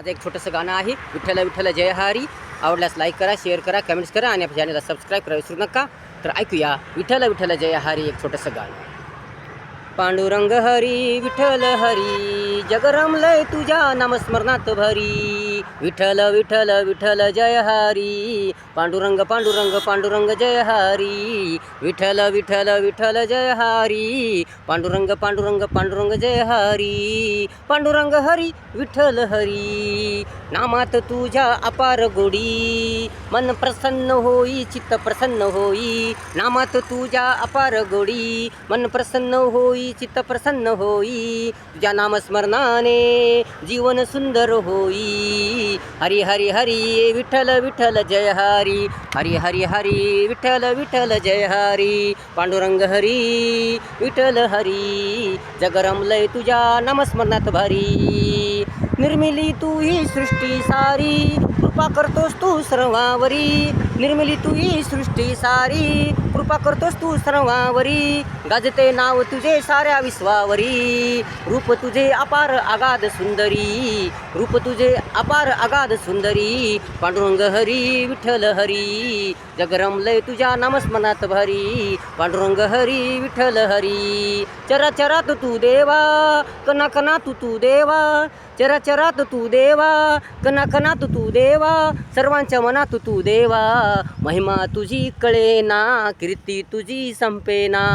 माझं एक छोटंसं गाणं आहे. विठ्ठल विठ्ठल जय हरी. आवडल्यास लाईक करा शेअर करा कमेंट्स करा आणि आपल्या चॅनलला सबस्क्राईब करा विसरू नका. तर ऐकूया. विठ्ठल विठ्ठल जय हरी एक छोटंसं गाणं. पांडुरंग हरी विठ्ठल हरी जग रमलय तुझ्या नामस्मरणात भरी. विठ्ठल विठ्ठल विठ्ठल जय हरी. पांडुरंग पांडुरंग पांडुरंग जय हरी. विठ्ठल विठ्ठल विठ्ठल जय हरी. पांडुरंग पांडुरंग पांडुरंग जय हरी. पांडुरंग हरी विठ्ठल हरी. नामात तुझ्या अपार गोडी. मन प्रसन्न होई चित्त प्रसन्न होई. नामात तुझ्या अपार गोडी. मन प्रसन्न होई चित्त प्रसन्न होई. तुझ्या नामस्मरणाने जीवन सुंदर होई. हरी हरी हरी विठ्ठल विठ्ठल जय हरी. हरी हरी हरी विठ्ठल विठ्ठल जय हरी. पांडुरंग हरी विठ्ठल हरी. जगरमलय तुझ्या नामस्मरणात भारी. निर्मिली तू ही सृष्टी सारी. कृपा करतोस तू सर्वावरी. निर्मिली तू ही सृष्टी सारी. कृपा करतोस तू सर्वावरी. गाजते नाव तुझे साऱ्या विश्वावरी. रूप तुझे अपार आगाध सुंदरी. रूप तुझे अपार आगाध सुंदरी. पांडुरंग हरी विठ्ठल हरी. जगरमलय तुझ्या नामस्मरणात भरी. पांडुरंग हरी विठ्ठल हरी. चरा चरा तू देवा. कना कना तू तू देवा. चराचरात तू देवा कना कनात तू देवा सर्वांच्या मनात तू देवा. महिमा तुझी कळेना कीर्ती तुझी संपेना.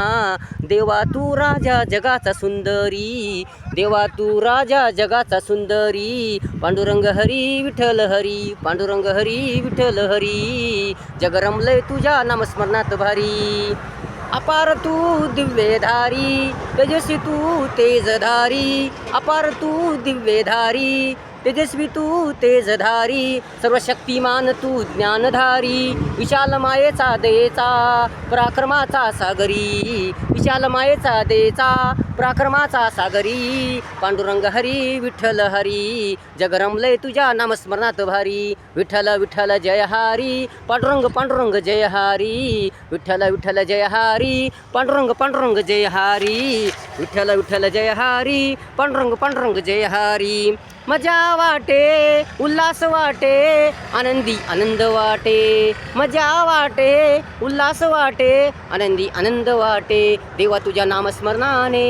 देवा तू राजा जगाचा सुंदरी देवा तू राजा जगाचा सुंदरी. पांडुरंग हरी विठ्ठल हरी पांडुरंग हरी विठ्ठल हरी. जगरमलय तुझ्या नामस्मरणात भारी. अपार तू दिव्यधारी तेजस्वी तू तेजधारी अपार तू दिव्यधारी तेजस्वी तू तेजधारी सर्वशक्तिमान तू ज्ञानधारी विशाल मायेचा देचा पराक्रमाचा सागरी विशाल मायेचा देचा पराक्रमाचा सागरी पांडुरंग हरी विठ्ठल हरी जगरमले तुझ्या नामस्मरणात भारी विठ्ठल विठ्ठल जय हरी पांडुरंग पांडुरंग जय हरी विठ्ठल विठ्ठल जय हरी पांडुरंग पांडुरंग जय हरी विठ्ठल विठ्ठल जय हरी पांडुरंग पांडुरंग जय हरी मजा वाटे उल्हास वाटे आनंदी आनंद वाटे. मजा वाटे उल्हास वाटे आनंदी आनंद वाटे. देवा तुझ्या नामस्मरणाने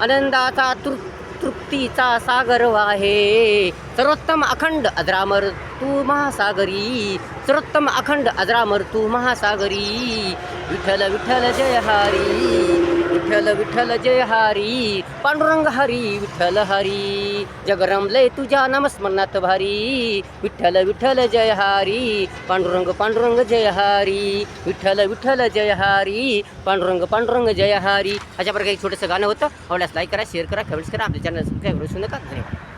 आनंदाचा तृ तृप्तीचा सागर वाहे. सर्वोत्तम अखंड अजरामर तू महासागरी. सर्वोत्तम अखंड अजरामर तू महासागरी. विठ्ठल विठ्ठल जय हरी. विठ्ठल विठ्ठल जय हरी पांडुरंग हरी विठ्ठल हरी जगरमलय तुझ्या नामस्मरणात भारी विठ्ठल विठ्ठल जय हरी पांडुरंग पांडुरंग जय हरी विठ्ठल विठ्ठल जय हरी पांडुरंग पांडुरंग जय हरी. अशा प्रकारे एक छोटंसं गाणं होतं. आवडल्यास लाईक करा शेअर करा कमेंट्स करा. आपल्या चॅनल सबस्क्राईब करू नका. धन्यवाद.